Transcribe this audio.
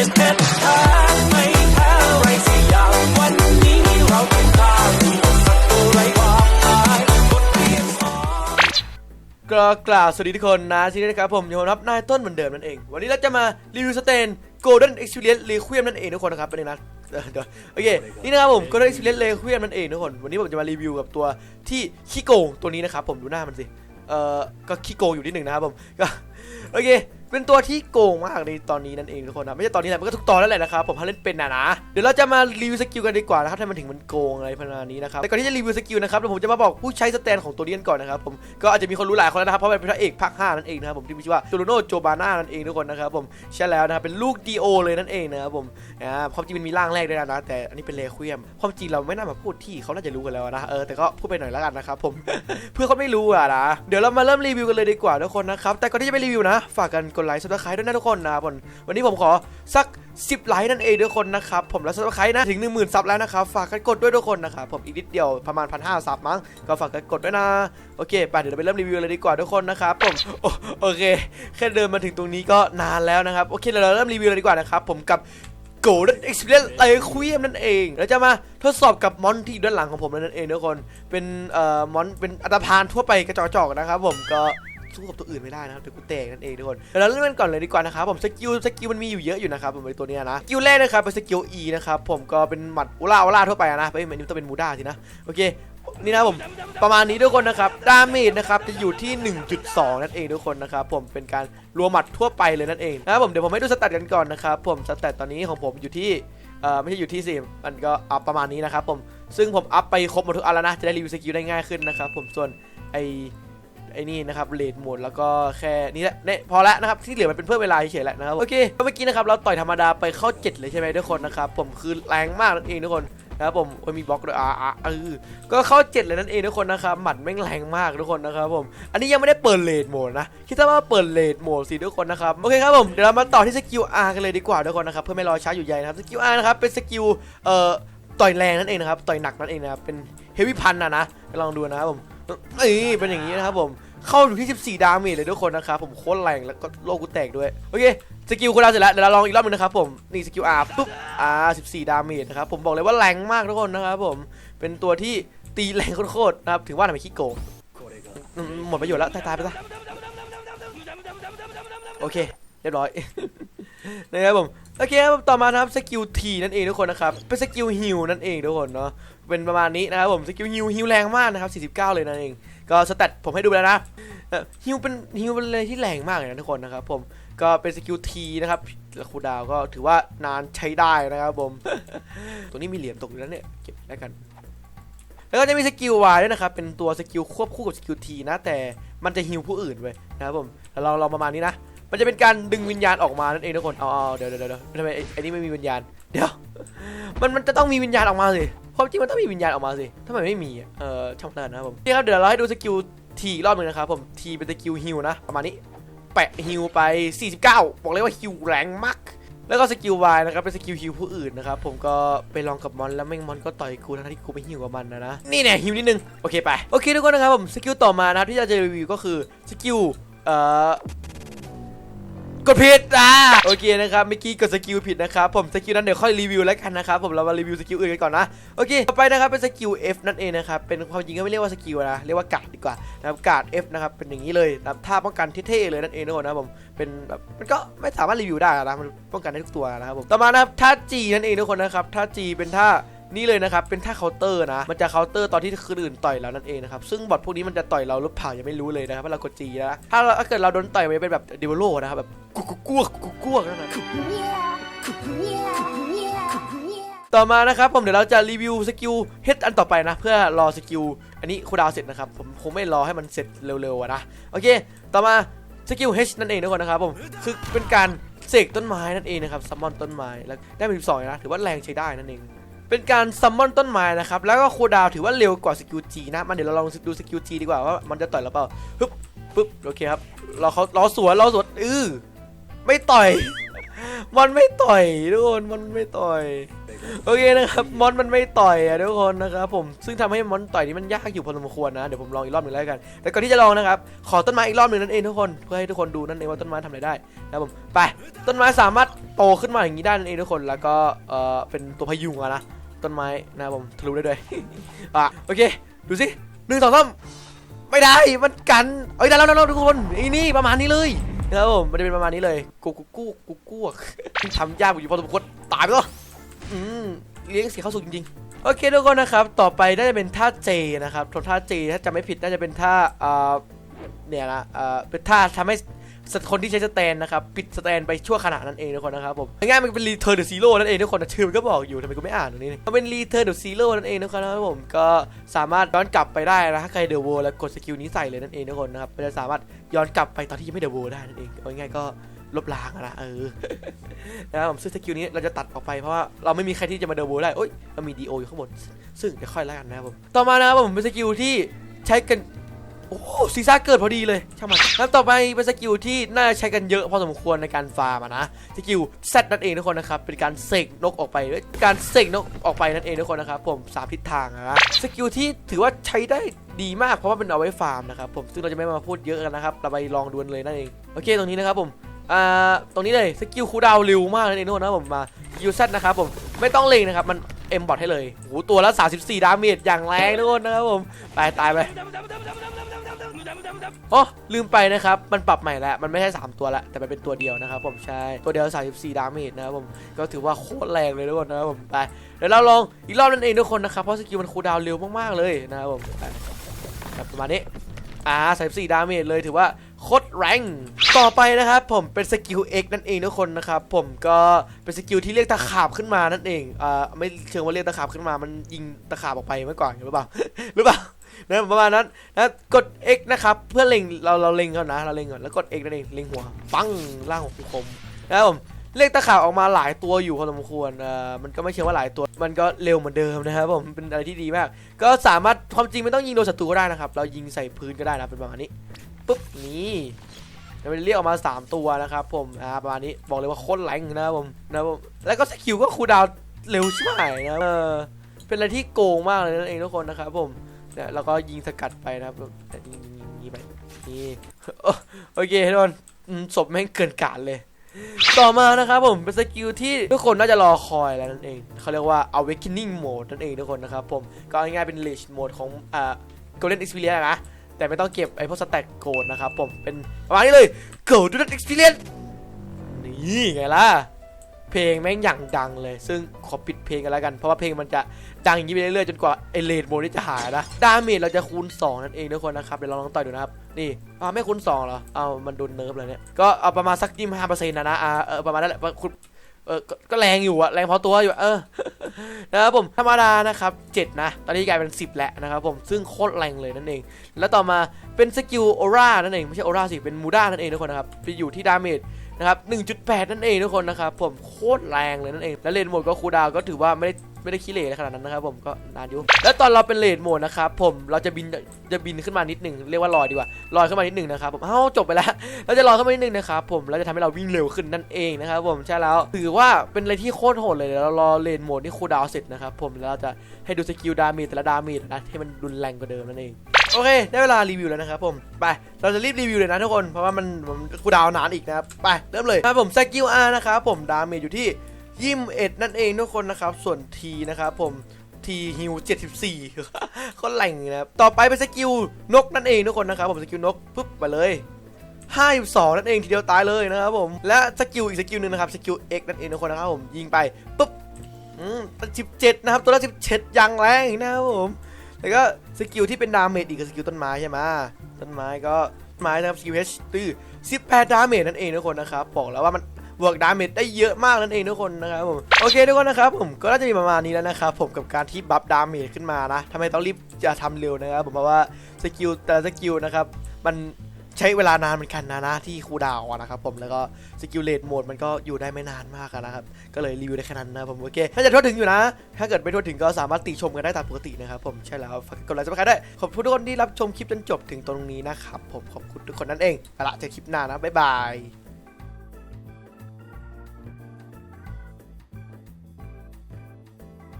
ก็กล่าวสวัสดีทุกคนนะที่นี่นะครับผมยู่กับนายต้นเหมือนเดิมนั่นเอง วันนี้เราจะมารีวิวสเตน Golden Experience Requiem นั่นเองทุกคนนะครับเป็นยังไงนะโอเคนี่นะครับผม Golden Experience Requiem นั่นเองทุกคนวันนี้ผมจะมารีวิวกับตัวที่ขี้โกงตัวนี้นะครับผมดูหน้ามันสิเอ่อก็ขี้โกงอยู่นิดหนึ่งนะครับผมก็โอเค เป็นตัวที่โกงมากในตอนนี้นั่นเองทุกคนนะไม่ใช่ตอนนี้แหละมันก็ทุกตอนแล้วแหละนะครับผมถ้าเล่นเป็นนะนะเดี๋ยวเราจะมารีวิวสกิลกันดีกว่านะครับทำไมมันถึงมันโกงอะไรประมานี้นะครับแต่ก่อนที่จะรีวิวสกิลนะครับเดี๋ยวผมจะมาบอกผู้ใช้สแตนของตัวนี้กันก่อนนะครับผมก็อาจจะมีคนรู้หลายคนแล้วนะครับเพราะมันเป็นพระเอกภาค5นั่นเองนะครับผมที่มีชื่อว่าโจโรโนโจบาน่านั่นเองทุกคนนะครับผมใช่แล้วนะครับเป็นลูกดีโอเลยนั่นเองนะครับผมอ่าความจริงมันมีร่างแรกด้วยนะแต่อันนี้เป็นเลควียมความจริงเราไม่น่ามาพูดที่เขาน่าจะรู้กันแล้วนะเออแต่ก็พูดไปหน่อยแล้วกันนะครับผมเพื่อคนไม่รู้อะนะเดี๋ยวเรามาเริ่มรีวิวกันเลยดีกว่าทุกคนนะครับแต่ก่อนที่จะไปรีวิวนะฝากกันกดไลค์ซับสไครต์ด้วยนะทุกคนนะครับผมวันนี้ผมขอสัก 10 ไลค์นั่นเองทุกคนนะครับผมแล้วซับสไครต์นะถึง 1 0,000ซับแล้วนะครับฝากกันกดด้วยทุกคนนะครับผมอีกนิดเดียวประมาณพันห้าซับมั้งก็ฝากกันกดด้วยนะโอเคไปเดี๋ยวเราไปเริ่มรีวิวเลยดีกว่าทุกคนนะครับผมโอโอเค แค่เดินมาถึงตรงนี้ก็นานแล้วนะครับโอเคเดี๋ยวเราเริ่มรีวิวเลยดีกว่านะครับผมกับ Golden Experience ไลควีมนั่นเองเราจะมาทดสอบกับมอนที่อยู่ด้านหลังของผมนั่นเองทุกคน เป็นเอ่อมอนเป็นอัตภานทั่วไปกระจอกจอกนะครับผมก็ สู้กับตัวอื่นไม่ได้นะครับเดี๋ยวกูแตกนั่นเองทุกคนเดี๋ยวเราเริ่มกันก่อนเลยดีกว่านะครับผมสกิลสกิลมันมีอยู่เยอะอยู่นะครับผมในตัวเนี้ยนะสกิลแรกนะครับเป็นสกิล E นะครับผมก็เป็นหมัดอุล่าอุล่าทั่วไปนะไม่เหมือนนี้ต้องเป็นมูด้าสินะโอเคนี่นะผมประมาณนี้ทุกคนนะครับดาเมจนะครับจะอยู่ที่ 1.2 นั่นเองทุกคนนะครับผมเป็นการรวมหมัดทั่วไปเลยนั่นเองนะครับผมเดี๋ยวผมให้ดูสแตทกันก่อนนะครับผมสแตทตอนนี้ของผมอยู่ที่เอ่อไม่ใช่อยู่ที่สิมันก็อัพประมาณนี้นะครับผมซึ่งผมอัพไปครบหมดทุกอันแล้วนะจะได้รีวิวสกิลได้ง่ายขึ้นนะครับผมส่วนไอ ไอ้นี่นะครับเลดโหมดแล้วก็แค่นี้แหละเนี่ยพอแล้วนะครับที่เหลือมันเป็นเพิ่มเวลาเฉยๆแหละนะครับโอเคเมื่อกี้นะครับเราต่อยธรรมดาไปเข้า7เลยใช่ไหมทุกคนนะครับผมคือแรงมากนั่นเองทุกคนนะครับผมโอ้ยมีบล็อกด้วยอ่าอ่าเออก็เข้า7เลยนั่นเองทุกคนนะครับหมัดแม่งแรงมากทุกคนนะครับผมอันนี้ยังไม่ได้เปิดเลดโหมดนะคิดซะว่าเปิดเลดโหมดสิทุกคนนะครับโอเคครับผมเดี๋ยวเรามาต่อที่สกิล R กันเลยดีกว่าทุกคนนะครับเพื่อไม่รอช้าอยู่ใหญ่นะครับสกิล R นะครับเป็นสกิลเอ่อต่อยแรงนั่นเองนะครับต่อยหนักนั่นเองนะครับเป็นเฮฟวี่พันนะนะลองดูนะครับผมนี่เป็นอย่างนี้นะครับผม เข้าอยู่ที่ 14 ดาเมจเลยทุกคนนะครับผมโคตรแรงแล้วก็โลกกูแตกด้วย โอเค สกิลคุณเราเสร็จแล้ว เดี๋ยวเราลองอีกรอบหนึงนะครับผม นี่สกิล R ปุ๊บ R 14 ดาเมจนะครับ ผมบอกเลยว่าแรงมากทุกคนนะครับผม เป็นตัวที่ตีแรงโคตรๆนะครับ ถึงว่าทำไมขี้โกงหมดประโยชน์แล้วตายไปซะโอเค เรียบร้อย นะครับผม โอเคครับต่อมานะครับสกิลทีนั่นเองทุกคนนะครับ เป็นสกิลฮิลนั่นเองทุกคนเนาะ เป็นประมาณนี้นะครับผม สกิลฮิลฮิลแรงมากนะครับ 49 เลยนั่นเอง ก็สแตทผมให้ดูไปแล้วนะฮิลเป็นฮิลเป็นเลยที่แรงมากเลยนะทุกคนนะครับผมก็เป็นสกิลทีนะครับแล้วคูดาวก็ถือว่านานใช้ได้นะครับผม ตัวนี้มีเหรียญตกอยู่แล้วเนี่ย เก็บแล้วกัน แล้วก็จะมีสกิล Y ด้วยนะครับ เป็นตัวสกิลควบคู่กับสกิล T นะ แต่มันจะฮิวผู้อื่นเว้ยนะครับผมแล้วเราเราประมาณนี้นะ มันจะเป็นการดึงวิญญาณออกมานั่นเองทุกคน เอาเอาเดี๋ยวเดี๋ยวเดี๋ยวทำไมไอ้ไอ้นี่ไม่มีวิญญาณ เดี๋ยว มันมันจะต้องมีวิญญาณออกมาสิ ความจริงมันต้องมีวิญญาณออกมาสิทำไมไม่มีอะเออช่างเตือนนะครับผมนี่ครับเดี๋ยวเราให้ดูสกิล T อีกรอบหนึงนะครับผม T เป็นสกิลฮิวนะประมาณนี้แปะฮิวไป 49 บอกเลยว่าฮิวแรงมากแล้วก็สกิล Y นะครับเป็นสกิลฮิวผู้อื่นนะครับผมก็ไปลองกับมอนแล้วแม่งมอนก็ต่อยกูทั้งที่กูไปฮิวกับมันนะนะนี่แน่ฮิวนิดนึงโอเคไปโอเคทุกคนนะครับผมสกิลต่อมานะครับที่เราจะรีวิวก็คือสกิลเอ่อ กดผิดอ่าโอเคนะครับเมื่อกี้กดสกิลผิดนะครับผมสกิลนั้นเดี๋ยวค่อยรีวิวแล้วกันนะครับผมเรามารีวิวสกิลอื่นกันก่อนนะโอเคต่อไปนะครับเป็นสกิล F นั่นเองนะครับเป็นความจริงก็ไม่เรียกว่าสกิลนะเรียกว่าการ์ดดีกว่านะครับการ์ด F นะครับเป็นอย่างนี้เลยนะครับท่าป้องกันเท่ๆเลยนั่นเองทุกคนนะครับผมเป็นแบบมันก็ไม่สามารถรีวิวได้นะมันป้องกันได้ทุกตัวนะครับผมต่อมานะครับท่า G นั่นเองทุกคนนะครับท่า G เป็นท่า นี่เลยนะครับเป็นท่าเคาน์เตอร์นะ มันจะเคาน์เตอร์ตอนที่คนอื่นต่อยเรานั่นเองนะครับซึ่งบอทพวกนี้มันจะต่อยเราหรือเปล่ายังไม่รู้เลยนะครับว่าเรากด G นะถ้าเราถ้าเกิดเราโดนต่อยมันจะเป็นแบบเดวโลนะครับแบบกุกกุกกวกกุกกกนั่นนะต่อมานะครับผมเดี๋ยวเราจะรีวิวสกิลเฮดอันต่อไปนะ เพื่อรอสกิลอันนี้คูดาวเสร็จนะครับ ผมคงไม่รอให้มันเสร็จเร็วๆนะโอเค ต่อมาสกิล H นั่นเองทุกคนนะครับผมคือเป็นการเสกต้นไม้นั่นเองนะครับซัมมอนต้นไม้แล้วได้เป็น12นะถือว่าแรงใช้ได้นั่นเอง เป็นการซัมมอนต้นไม้นะครับ แล้วก็คูดาวถือว่าเร็วกว่าสกิล G นะมันเดี๋ยวเราลองดูสกิล G ดีกว่าว่ามันจะต่อยเราเปล่าปึ๊บปึ๊บโอเคครับเราเขาเราสวนเราสวนอือไม่ต่อยมอนไม่ต่อยทุกคนมอนไม่ต่อยโอเคนะครับมอนมันไม่ต่อยอะทุกคนนะครับผมซึ่งทำให้มอนต่อยนี่มันยากอยู่พอสมควรนะเดี๋ยวผมลองอีกรอบหนึ่งแล้วกัน แต่ก่อนที่จะลองนะครับขอต้นไม้อีกรอบหนึ่งนั่นเองทุกคนเพื่อให้ทุกคนดูนั่นเองว่าต้นไม้ทำอะไรได้นะผมไปต้นไม้สามารถโตขึ้นมาอย่างนี้ได้นั่นเองทุกคนแล้วก็เออเป็นตัวพยุงอะนะ ต้นไม้นะครับผมทะลุได้ด้วย อะโอเค ดูสิหนึ่งสองสามไม่ได้มันกันเอ้ยได้แล้วได้แล้วทุกคนอ้นี่ประมาณนี้เลยนะครับผมมันจะเป็นประมาณนี้เลยกูกูกูกูกูทำยากอยู่พอสมควรตายไปแล้วอืมเลี้ยงเสียเข้าสุกจริงๆโอเคทุกคนนะครับ ต่อไปน่าจะเป็นท่าเจนะครับทท่าเจถ้าจำไม่ผิดน่าจะเป็นท่าเอ่อเนี่ยนะเอ่อเป็นท่าทำให้ คนที่ใช้สแตนนะครับปิดสแตนไปชั่วขณะนั่นเองทุกคนนะครับผมง่ายๆมันเป็น return to zero นั่นเองทุกคนชื่อมันก็บอกอยู่ทำไมกูไม่อ่านตรงนี้มันเป็น return to zero นั่นเองทุกคนนะครับผมก็สามารถย้อนกลับไปได้นะถ้าใครเดอะโวแล้วกดสกิลนี้ใส่เลยนั่นเองทุกคนนะครับมันจะสามารถย้อนกลับไปตอนที่ยังไม่เดอะโวได้นั่นเองง่ายๆก็ลบล้างอะนะเออนะครับผมซึ่งสกิลนี้เราจะตัดออกไปเพราะว่าเราไม่มีใครที่จะมาเดอะโวได้โอ้ยเรามีดีโออยู่ข้างบนซึ่งเดี๋ยวค่อยแล้วกันนะครับผมต่อมานะครับผมเป็นสกิลที่ใช้กัน โอ้ซีซ่าเกิดพอดีเลยช่างมันแล้วต่อไปเป็นสกิลที่น่าใช้กันเยอะพอสมควรในการฟาร์มอะนะสกิลเซตนั่นเองทุกคนนะครับเป็นการเสกนกออกไปด้วยการเสกนกออกไปนั่นเองทุกคนนะครับผมสามทิศทางนะสกิลที่ถือว่าใช้ได้ดีมากเพราะว่าเป็นเอาไว้ฟาร์มนะครับผมซึ่งเราจะไม่มาพูดเยอะกันนะครับเราไปลองดวลเลยนั่นเองโอเคตรงนี้นะครับผมอ่าตรงนี้เลยสกิลคูดาวเร็วมากนั่นเองทุกคนนะผมมายูเซตนะครับผมไม่ต้องเล็งนะครับมัน เอ็มบอทให้เลยโหตัวละ 34 ดาเมจอย่างแรงทุกคนนะครับผมตายตายไปอ๋อลืมไปนะครับ มันปรับใหม่แล้ว มันไม่ใช่ 3 ตัวล้วแต่มันเป็นตัวเดียวนะครับผมใช่ ตัวเดียว 34 ดาเมจนะครับผม ก็ถือว่าโคตรแรงเลยทุกคนนะครับผม ไป เดี๋ยวเราลองอีกรอบนั่นเองทุกคนนะครับ เพราะสกิลมันคูลดาวน์เร็วมากๆเลยนะครับผมไปครับประมาณนี้อ่า34 ดาเมจเลยถือว่า โคตรแรงต่อไปนะครับผมเป็นสกิล X นั่นเองทุกคนนะครับผมก็เป็นสกิลที่เรียกตะขาบขึ้นมานั่นเองอ่าไม่เชิงว่าเรียกตะขาบขึ้นมามันยิงตะขาบออกไปเมื่อก่อนหรือเปล่าหรือเปล่านะประมาณนั้นนะกด X นะครับเพื่อเล็งเราเราเล็งก่อนนะ เราเล็งก่อนแล้วกด X นั่นเองเล็งหัวปังล่างของคมนะครับผมเลขตะขาบออกมาหลายตัวอยู่พอสมควรอ่ามันก็ไม่เชื่อว่าหลายตัว มันก็เร็วเหมือนเดิมนะครับผม เป็นอะไรที่ดีมาก ก็สามารถความจริงไม่ต้องยิงโดนศัตรูก็ได้นะครับ เรายิงใส่พื้นก็ได้นะเป็นประมาณนี้ ปุ๊บนี่มันเรียกออกมา 3 ตัวนะครับผมอ่าประมาณนี้บอกเลยว่าโคตรแรงนะครับผมนะผมแล้วก็สกิลก็คูดาวเร็วชิบหายนะเออเป็นอะไรที่โกงมากเลยนั่นเองทุกคนนะครับผมเนี่ยแล้วก็ยิงสกัดไปนะครับแบบยิงยิงยิงไปนี่โอเคทุกคนอืมศพแม่งเกินกาดเลย ต่อมานะครับผมเป็นสกิลที่ทุกคนน่าจะรอคอยแล้วนั่นเองเขาเรียกว่า awakening mode นั่นเองทุกคนนะครับผมก็ง่ายๆเป็น leash mode ของอ่า golden experience นะ แต่ไม่ต้องเก็บไอ้พวกสแต็กโกดนะครับผมเป็นประมาณนี้เลย golden experience นี่ไงล่ะ เพลงแม่งอย่างดังเลย ซึ่งขอปิดเพลงกันแล้วกัน เพราะว่าเพลงมันจะดังอย่างนี้ไปเรื่อยๆจนกว่าไอเลดโมนี่จะหายนะดาเมจเราจะคูณ 2 นั่นเองทุกคนนะครับ เดี๋ยวเราลองต่อยดูนะครับ นี่อ่าไม่คูณ2เหรอเอามันโดนเนิร์ฟเลยเนี่ย ก็เอาประมาณสักยี่ห้าเปอร์เซ็นต์นะนะอ่าเออประมาณนั้นแหละคุณ ออก็แรงอยู่อะแรงพอตัวอยู่เออนะครับผมธรรมดานะครับ7นะ ตอนนี้กลายเป็น 10 แล้วนะครับผมซึ่งโคตรแรงเลยนั่นเอง แล้วต่อมาเป็นสกิลออร่านั่นเองไม่ใช่ออร่าสิเป็นมูด้านั่นเองทุกคนนะครับไปอยู่ที่ดาเมจนะครับ1.8 นั่นเองทุกคนนะครับผมโค ตรแรงเลยนั่นเอง แล้วเลนโหมดก็คูดาวก็ถือว่าไม่ได้ไม่ได้ขี้เหร่ขนาดนั้นนะครับผมก็นานอยู่แล้วตอนเราเป็นเลนโหมดนะครับผมเราจะบินจะบินขึ้นมานิดหนึ่งเรียกว่าลอยดีกว่าลอยขึ้นมานิดหนึ่งนะครับผมเอ้าจบไปแล้วเราจะลอยขึ้นมานิดหนึ่งนะครับผมแล้วจะทำให้เราวิ่งเร็วขึ้นนั่นเองนะครับผมใช่แล้วถือว่าเป็นอะไรที่โคตรโหดเลยเดี๋ยวรารอเลนโหมดที่คูดาวเสร็จนะครับผมแล้วเราจะให้ดูสกิลดาเมจแต่ละดาเมจนะให้มันรุนแรงกว่าเดิมนั่นเอง โอเค ได้เวลารีวิวแล้วนะครับผม ไป เราจะรีบรีวิวเลยนะทุกคน เพราะว่ามันมันคูลดาวนานอีกนะครับ ไป เริ่มเลยครับผมสกิล R นะครับผม ดาเมจอยู่ที่ยิมเอ็ดนั่นเองทุกคนนะครับ ส่วน T นะครับผม T ฮิว74ก็แหล่งนะครับ ต่อไปเป็นสกิลนกนั่นเองทุกคนนะครับ ผมสกิลนกปุ๊บไปเลย52นั่นเองทีเดียวตายเลยนะครับผม และสกิลอีกสกิลหนึ่งนะครับสกิล X นั่นเองทุกคนนะครับผมยิงไปปุ๊บอืม17 นะครับ ตัวละ17ยังแรงนะครับผม แล้วก็สกิลที่เป็นดาเมจอีกคือสกิลต้นไม้ใช่ไหมต้นไม้ก็ต้นไม้นะครับสกิลฮัชตื้อ18ดาเมจนั่นเองทุกคนนะครับบอกแล้วว่ามันบวกดาเมจได้เยอะมากนั่นเองทุกคนนะครับผมโอเคทุกคนนะครับผมก็น่าจะมีประมาณนี้แล้วนะครับผมกับการที่บัฟดาเมจขึ้นมานะทำไมต้องรีบจะทำเร็วนะครับผมเพราะว่าสกิลแต่ละสกิลนะครับมัน ใช้เวลานานเหมือนกันนะนะที่คูดาวนะครับผมแล้วก็สกิลเลตโหมดมันก็อยู่ได้ไม่นานมากนะครับ ก็เลยรีวิวได้แค่นั้นนะผมโอเค ถ้าจะทั่วถึงอยู่นะ ถ้าเกิดไม่ทั่วถึงก็สามารถติชมกันได้ตามปกตินะครับผมใช่แล้วฝากกดไลค์ซับสไครต์ได้วยขอบคุณทุกคนที่รับชมคลิปจนจบถึงตรงนี้นะครับผมขอบคุณทุกคนนั่นเองไปละเจอคลิปหน้านะบ๊ายบาย